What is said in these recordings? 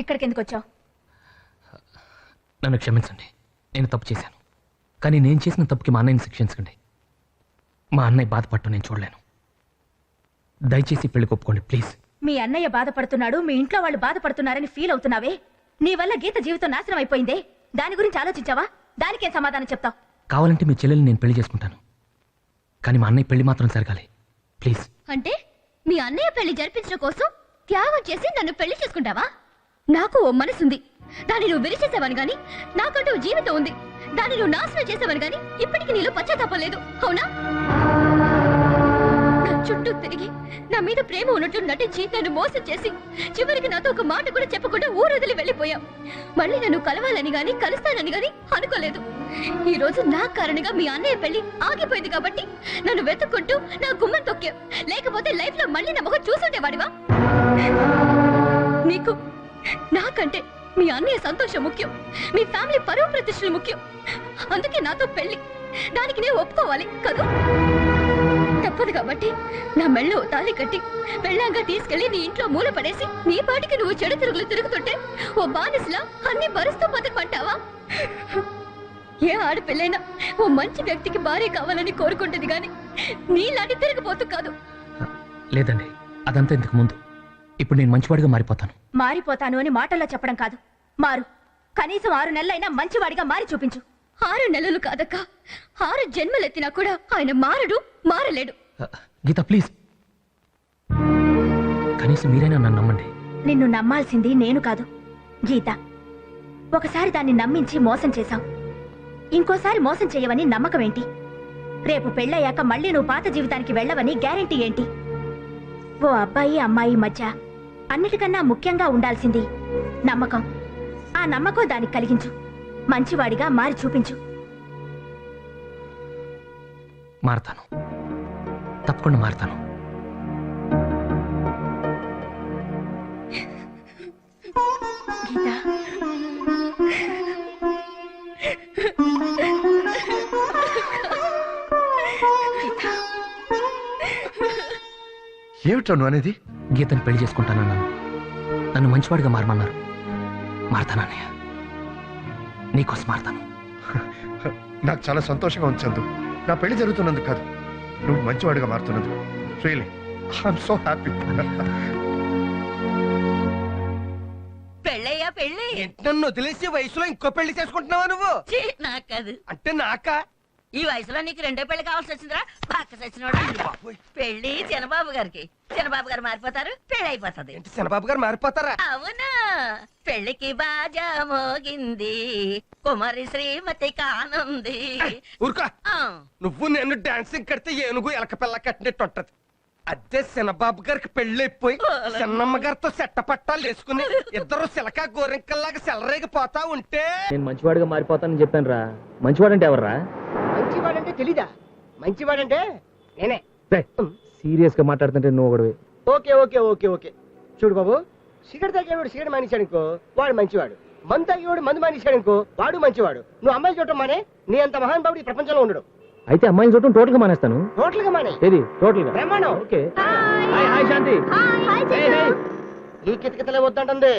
ఇక్కడికి ఎందుకు వచ్చావు నన్ను క్షమించండి. నేను తప్పు చేశాను. కానీ నేను చేసిన తప్పుకి మా అన్నయ్యని శిక్షించకండి. మా అన్నయ్య బాధపడటం నేను చూడలేను. దయచేసి పెళ్ళి ఒప్పుకోండి ప్లీజ్. మీ అన్నయ్య బాధపడుతున్నాడు మీ ఇంట్లో వాళ్ళు బాధపడుతున్నారని ఫీల్ అవుతున్నావే? నీ వల్ల గీత జీవితం నాశనం అయిపోయిందే? దాని గురించి ఆలోచించావా? దానికేం సమాధానం చెప్తావు? కావాలంటే మీ చెల్లెల్ని నేను పెళ్ళి చేసుకుంటాను. కానీ మా అన్నయ్య పెళ్ళి మాత్రం జరగాలి. ప్లీజ్. అంటే మీ అన్నయ్య పెళ్ళి జరిపించడం కోసం త్యాగం చేసి నన్ను పెళ్ళి చేసుకుంటావా? నాకు ఓ మనసుంది. దాన్ని నువ్వు విరిచేసావని గాని నాకంటూ జీవితం ఉంది. దాన్ని నువ్వు నాశనం చేసావని గాని ఇప్పటికీ నీలో పశ్చాత్తాపం లేదు. అవునా? చుట్టూ తిరిగి నా మీద ప్రేమ ఉన్నట్లు నటించి నన్ను మోసం చేసి చివరికి నాతో ఒక మాట కూడా చెప్పకుండా ఊరొదిలి వెళ్ళిపోయావు. మళ్ళీ నన్ను కలవాలని గాని కలుస్తానని గాని అనుకోలేదు. ఈ రోజు నా కారణంగా మీ అన్నయ్య పెళ్ళి ఆగిపోయింది కాబట్టి నన్ను వెతుక్కుంటూ నా గుమ్మం తొక్కావు. లేకపోతే లైఫ్లో మళ్ళీ నా ముఖం చూసుండేవాడివా? నీకు నాకంటే మీ అన్నయ్య సంతోషం ముఖ్యం. మీ ఫ్యామిలీ పరువు ప్రతిష్టలు ముఖ్యం. అందుకే నాతో పెళ్ళి దానికి నేను ఒప్పుకోవాలి కదూ? తప్పదు కాబట్టి నా మెళ్ళో తాలి తాళి కట్టి పెళ్ళాంగా తీసుకెళ్ళి నీ ఇంట్లో మూల పడేసి నీ పాటికి నువ్వు చెడు తిరుగులు తిరుగుతుంటే ఓ బానిసలా అన్ని భరుస్తూ బతకమంటావా? ఏ ఆడపిల్లైనా ఓ మంచి వ్యక్తికి భార్య కావాలని కోరుకుంటుంది గాని నీలాంటి తిరిగిపోతూ కాదు. లేదండి అదంతా ఇంతకు ముందు. ఇప్పుడు నేను మంచివాడిగా మారిపోతాను. మారిపోతాను అని మాటల్లో చెప్పడం కాదు. మారు. కనీసం ఆరు నెలలైనా మంచివాడిగా మారి చూపించు. ఆరు నెలలు కాదక్క. ఆరు జన్మలెత్తినా కూడా ఆయన మారడు మారలేడు. గీత ప్లీజ్. కనీసం మీరైనా నన్ను నమ్మండి. నిన్ను నమ్మాల్సింది నేను కాదు గీత. ఒకసారి దాన్ని నమ్మించి మోసం చేశావు. ఇంకోసారి మోసం చేయవని నమ్మకం ఏంటి? రేపు పెళ్ళయ్యాక మళ్ళీ నువ్వు పాత జీవితానికి వెళ్ళవని గ్యారెంటీ ఏంటి? ఓ అబ్బాయి అమ్మాయి మధ్య అన్నిటికన్నా ముఖ్యంగా ఉండాల్సింది నమ్మకం. ఆ నమ్మకం దానికి కలిగించు. మంచివాడిగా మారి చూపించు. మారతాను. తప్పకుండా మారతాను. ఏమిటా నువ్వు అనేది? గీతను పెళ్ళి చేసుకుంటానన్నాను. నన్ను మంచివాడిగా మారమన్నారు. మారతానన్నయ్య నీకోసం మారతాను. నాకు చాలా సంతోషంగా ఉంది చందు. నా పెళ్ళి జరుగుతున్నందుకు కాదు నువ్వు మంచివాడిగా మారుతున్నందుకు. రియలీ ఐఎమ్ సో హ్యాపీ పెళ్ళయ్యా పెళ్ళి. నన్ను వదిలేసి వయసులో ఇంకో పెళ్ళి చేసుకుంటున్నావా నువ్వు? నాకు కాదు అంటే నాక? ఈ వయసులో నీకు రెండో పెళ్ళి కావాల్సి వచ్చిందిరా? పక్క సచ్చినోడా? పెళ్ళి చిన్నబాబు గారికి. చిన్నబాబు గారు మారిపోతారు పెళ్ళి అయిపోతుంది. చిన్నబాబు గారు మారిపోతారా? అవునా? పెళ్ళికి బాజా మోగింది కుమారి శ్రీమతి కానుంది. ఊరుకో. నువ్వు నేను డాన్సింగ్ కడితే ఏనుగు ఎలక పిల్ల కట్టినట్టు ఉంటది. అదే చిన్నబాబు గారికి పెళ్ళి అయిపోయి చిన్నమ్మ గారితో సెట్ట పట్టాలు వేసుకుని ఇద్దరు సిలక గోరింకల్లాగా సెలరేగి పోతా ఉంటే నేను మంచివాడిగా మారిపోతానని చెప్పాను రా మంచివాడంటే ఎవర్రా? మంచివాడంటే తెలీదా? మంచివాడంటే నేనే. సీరియస్గా మాట్లాడుతుంటే నువ్వు ఒకడు ఓకే ఓకే ఓకే ఓకే. చూడు బాబు సిగరెట్ తాగేవాడు సిగరెట్ మానేశాడు అనుకో వాడు మంచివాడు. మందు తాగేవాడు మందు మానేశాడు అనుకో వాడు మంచివాడు. నువ్వు అమ్మాయి చూడటం మానే నీ అంత మహానుభావుడు ఈ ప్రపంచంలో ఉండడు. అయితే అమ్మాయిని చూడటం టోటల్గా మానేస్తాను. టోటల్గా మానే? ఏది? టోటల్గా బ్రహ్మాండం. Okay. Hi hi Shanti. Hey, hey. ఈ కితకితలే వద్దంటుంది.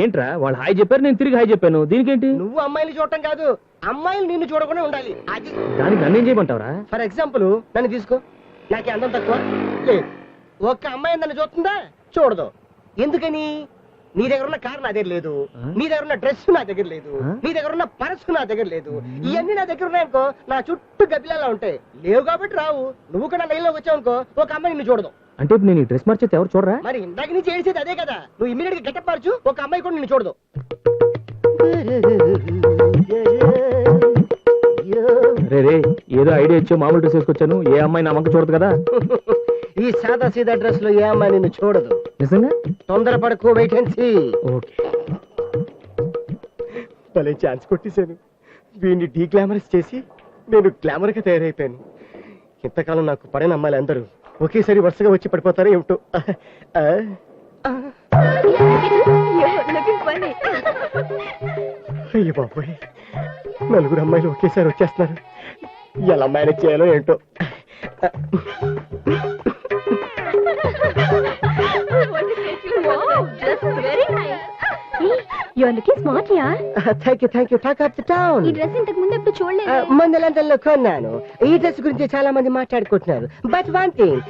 ఏంట్రా వాళ్ళు హాయ్ చెప్పారు నేను తిరిగి హాయ్ చెప్పాను. దీనికేంటి? నువ్వు అమ్మాయిని చూడటం కాదు అమ్మాయిలు నిన్ను చూడకుండా ఉండాలి. అది దానికి నన్ను ఏం చేయమంటావరా? ఫర్ ఎగ్జాంపుల్ నన్ను తీసుకో. నాకే అందం తక్కువ. లేదు ఒక్క అమ్మాయి నన్ను చూస్తుందా? చూడదు. ఎందుకని? నీ దగ్గర ఉన్న కార్ నా దగ్గర లేదు? నీ దగ్గర ఉన్న డ్రెస్ నా దగ్గర లేదు? నీ దగ్గర ఉన్న పరసు నా దగ్గర లేదు. ఇవన్నీ నా దగ్గర ఉన్నాయనుకో నా చుట్టూ గబ్బిలాలా ఉంటాయి. లేవు కాబట్టి రావు. నువ్వు కూడా లైన్లోకి వచ్చావు అనుకో ఒక అమ్మాయి నిన్ను చూడదు. అంటే ఇప్పుడు నేను ఈ డ్రెస్ మార్చేది ఎవరు చూడరా? మరి ఇందాక నుంచి చేసేది అదే కదా. నువ్వు ఇమీడియట్గా గెటప్ మార్చు ఒక అమ్మాయి కూడా నిన్ను చూడదు. రే రే ఏదో ఐడియా ఇచ్చో మామూలు డ్రెస్ వేసుకొచ్చాను. ఏ అమ్మాయి నా వంక చూడదు కదా? ఈ సాదా సీదా డ్రెస్లో ఏ అమ్మాయి నిన్ను చూడదు? నిజంగా? తొందరపడకు వెయిట్ అండ్ సీ ఓకే. భలే ఛాన్స్ కొట్టేశాను. వీడిని డీ గ్లామరస్ చేసి నేను గ్లామర్గా తయారైపోయాను. ఇంతకాలం నాకు పడిన అమ్మాయిలు అందరూ ఒకేసారి వరుసగా వచ్చి పడిపోతారో ఏమిటో? ఆ, ఆ, అయ్య బాబోయ్. నలుగురు అమ్మాయిలు ఒకేసారి వచ్చేస్తున్నారు. ఎలా మేనేజ్ చేయాలో ఏంటో. Very nice you're looking smart యార్ thank you thank you talk of the town ఈ డ్రెస్ ఇంతకు ముందు ఎప్పుడు చూడలేదు. మొన్న లండన్లో కొన్నాను. ఈ డ్రెస్ గురించి చాలా మంది మాట్లాడుకుంటున్నారు but one thing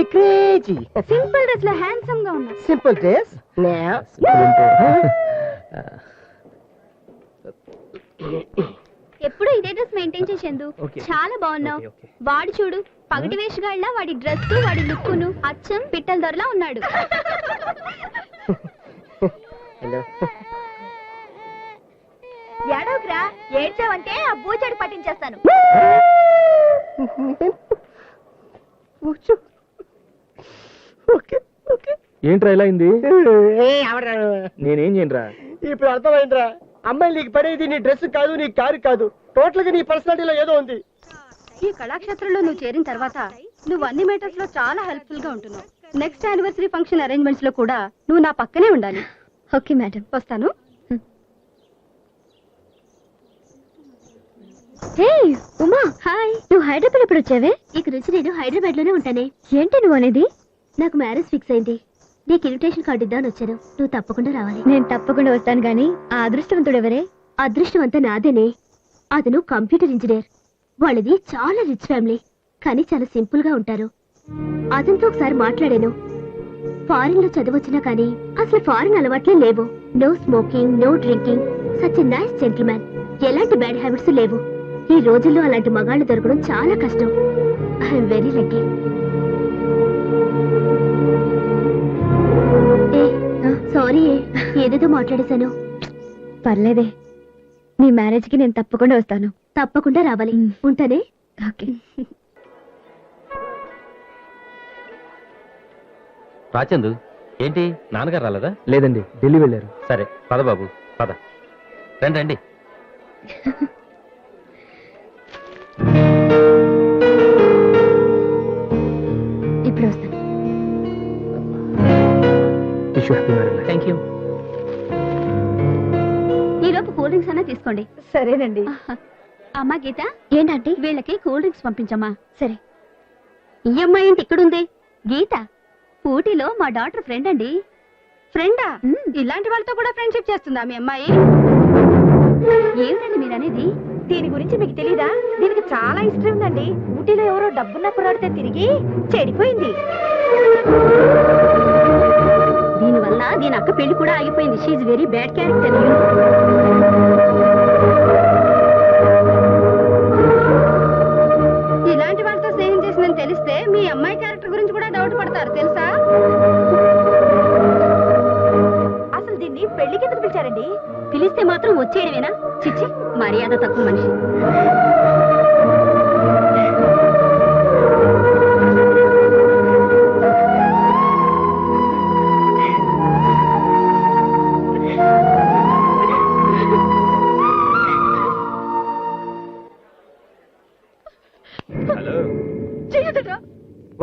be crazy simple డ్రెస్లో హ్యాండ్సమ్గా ఉన్నా. సింపుల్ డ్రెస్ ఎప్పుడు ఇదే డ్రెస్ మెయింటైన్ చేసేందు. చాలా బాగున్నావు. వాడు చూడు పగటి వేషగాళ్ళ వాడి డ్రెస్ వాడి లుక్కును అచ్చం పిట్టల దొరలా ఉన్నాడు. ఏడవకురా ఏడ్చావంటే ఆ బూచడు పట్టించేస్తాను. Okay okay. ఏంట్రా ఇలా అయింది? నేనేం చేయనురా? ఇప్పుడు అర్థమైందిరా. అమ్మాయి నీకు పడేది నీ డ్రెస్ కాదు నీ కారు కాదు. టోటల్గా నీ పర్సనాలిటీలో ఏదో ఉంది. ఈ కళాక్షేత్రంలో నువ్వు చేరిన తర్వాత నువ్వు అన్ని మేటర్స్లో చాలా హెల్ప్ఫుల్గా ఉంటున్నావు. నెక్స్ట్ యానివర్సరీ ఫంక్షన్ అరేంజ్మెంట్స్లో కూడా నువ్వు నా పక్కనే ఉండాలి. ఓకే మేడం వస్తాను. హే ఉమా. హాయ్ నువ్వు హైదరాబాద్ ఎప్పుడు వచ్చావే? ఇక నుంచి నేను హైదరాబాద్లోనే ఉంటానే. ఏంటి నువ్వు అనేది? నాకు మ్యారేజ్ ఫిక్స్ అయింది. నీకు ఇన్విటేషన్ కార్డు ఇద్దామని వచ్చాను. నువ్వు తప్పకుండా రావాలి. నేను తప్పకుండా వస్తాను గానీ ఆ అదృష్టవంతుడు ఎవరే? అదృష్టం అంతా నాదేనే. అతను కంప్యూటర్ ఇంజనీర్. వాళ్ళది చాలా రిచ్ ఫ్యామిలీ. కానీ చాలా సింపుల్గా ఉంటారు. అతనితో ఒకసారి మాట్లాడాను. ఫారిన్లో చదవచ్చినా కానీ అసలు ఫారిన్ అలవాట్లే లేవు. No smoking no drinking such nice gentlemen ఎలాంటి బ్యాడ్ హ్యాబిట్స్ లేవు. ఈ రోజుల్లో అలాంటి మగాళ్ళు దొరకడం చాలా కష్టం. ఐఎమ్ వెరీ లక్కీ సారీ ఏదేదో మాట్లాడేశాను. పర్లేదే. నీ మ్యారేజ్కి నేను తప్పకుండా వస్తాను. తప్పకుండా రావాలి. ఉంటానే? ఓకే. రాచందు ఏంటి? నాన్నగారు రాలేదా? లేదండి ఢిల్లీ వెళ్ళారు. సరే పద బాబు పద. రండి రండి. ఇప్పుడు వస్తాను. థ్యాంక్ యూ ఈ లోపు కూల్ డ్రింక్స్ అన్నా తీసుకోండి. సరేనండి. అమ్మా గీత. ఏంటంటే? వీళ్ళకి కూల్ డ్రింక్స్ పంపించమ్మా. సరే. ఈ అమ్మాయి ఏంటి ఇక్కడుంది? గీత ఊటీలో మా డాక్టర్ ఫ్రెండ్ అండి. ఫ్రెండా? ఇలాంటి వాళ్ళతో కూడా ఫ్రెండ్షిప్ చేస్తుందా మీ అమ్మాయి? ఏమిటండి మీరు అనేది దీని గురించి మీకు తెలీదా? దీనికి చాలా ఇష్టం ఉందండి. ఊటీలో ఎవరో డబ్బున్న కుర్రాడితే తిరిగి చెడిపోయింది. దీనివల్ల దీని అక్క పెళ్ళి కూడా ఆగిపోయింది. షీఈ్ వెరీ బ్యాడ్ క్యారెక్టర్ ఇలాంటి వాళ్ళతో స్నేహం చేసిందని తెలిస్తే మీ అమ్మాయి క్యారెక్టర్ గురించి కూడా డౌట్ పడతారు తెలుసా? అసలు దీన్ని పెళ్ళికి ఎందుకు పిలిచారండి? పిలిస్తే మాత్రం వచ్చేయడమేనా? చిచ్చి మర్యాద తక్కువ మనిషి.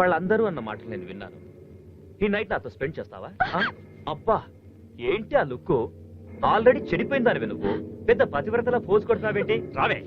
వాళ్ళందరూ అన్న మాటలు నేను విన్నాను. ఈ నైట్ నాతో స్పెండ్ చేస్తావా? అబ్బా ఏంటి ఆ లుక్ ఆల్రెడీ చెడిపోయిందానివి నువ్వు. పెద్ద పతివ్రతలా పోజ్ కొడుతున్నావేంటి? రావే.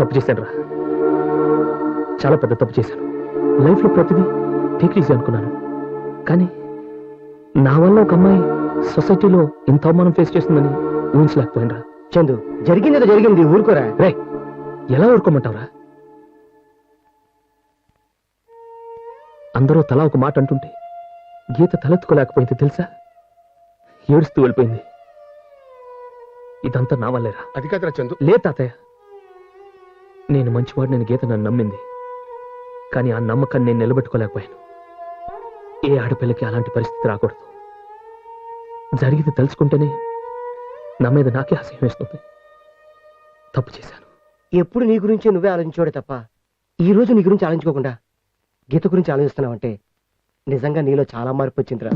తప్పు చేశాను రా. చాలా పెద్ద తప్పు చేశాను. లైఫ్లో ప్రతిదీ టేక్ ఈజీ అనుకున్నాను. కానీ నా వల్ల ఒక అమ్మాయి సొసైటీలో ఇంత అవమానం ఫేస్ చేస్తుందని ఊహించలేకపోయినరా చందు జరిగింది జరిగింది ఊరుకోరా. రే ఎలా ఊరుకోమంటావురా? అందరూ తలా ఒక మాట అంటుంటే గీత తలెత్తుకోలేకపోయింది తెలుసా? ఏడుస్తూ వెళ్ళిపోయింది. ఇదంతా నా వల్లేరా? అది కాదురా చందు. లే తాతయ్య. నేను మంచివాడు గీత నన్ను నమ్మింది. కానీ ఆ నమ్మకాన్ని నేను నిలబెట్టుకోలేకపోయాను. ఏ ఆడపిల్లకి అలాంటి పరిస్థితి రాకూడదు. జరిగింది తెలుసుకుంటేనే నా మీద నాకే అసహ్యం వేస్తుంది. తప్పు చేశాను. ఎప్పుడు నీ గురించి నువ్వే ఆలోచించోడే తప్ప ఈ రోజు నీ గురించి ఆలోచించుకోకుండా గీత గురించి ఆలోచిస్తున్నావంటే నిజంగా నీలో చాలా మార్పు వచ్చిందిరా.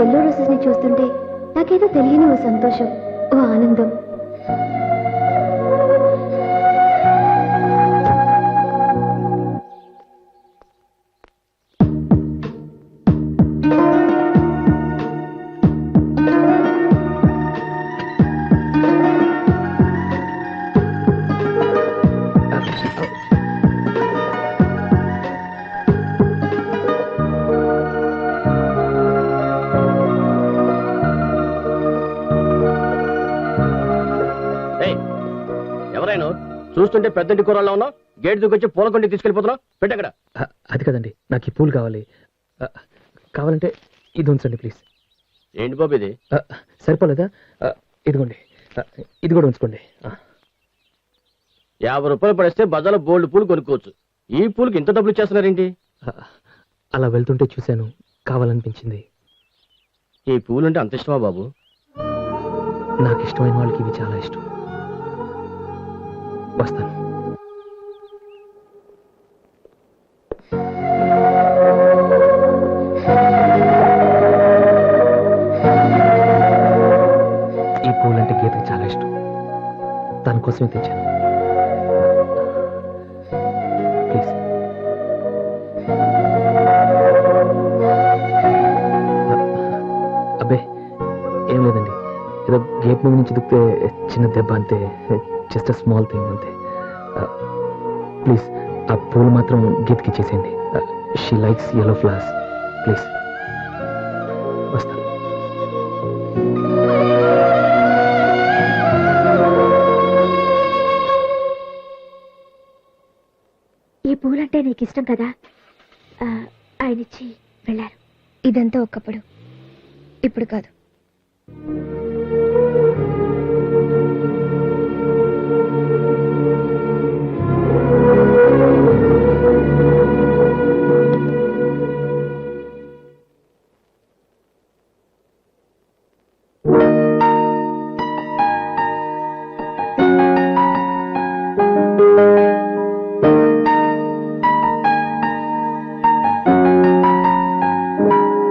ఎల్లో రోజెస్ని చూస్తుంటే నాకేదో తెలియని ఓ సంతోషం ఓ ఆనందం. ఎవరైనా చూస్తుంటే పెద్దంటి కూరల్లో ఉన్నావు. గేట్ దూకొచ్చి పూల కొండి తీసుకెళ్ళిపోతున్నావు. పెట్టక్కడ అది కదండి. నాకు ఈ పూలు కావాలి. కావాలంటే ఇది ఉంచండి ప్లీజ్. ఏంటి బాబు ఇది? సరిపోలేదా? ఇదిగోండి. ఇది కూడా ఉంచుకోండి. యాభై రూపాయలు పడేస్తే బజార్లో బోల్డ్ పూలు కొనుక్కోవచ్చు. ఈ పూలకి ఇంత డబ్బులు ఇచ్చేస్తున్నారేంటి? అలా వెళ్తుంటే చూశాను కావాలనిపించింది. ఈ పూలు అంటే అంత ఇష్టమా బాబు? నాకు ఇష్టమైన వాళ్ళకి ఇవి చాలా ఇష్టం. వస్తాను. ఈ పూలంటే గీతకి చాలా ఇష్టం. దానికోసమే తెచ్చాను. ప్లీజ్. అబ్బే ఏం లేదండి. ఏదో గేట్ మీద నుంచి దుక్కితే చిన్న దెబ్బ అంతే. జస్ట్ స్మాల్ థింగ్ అంతే. ప్లీజ్ ఆ పూలు మాత్రం గీతకి ఇచ్చేసేయండి she likes yellow flowers please వస్తాను ఈ పూలంటే నీకు ఇష్టం కదా? ఆ, ఆయన ఇచ్చి వెళ్ళారు. ఇదంతా ఒకప్పుడు ఇప్పుడు కాదు.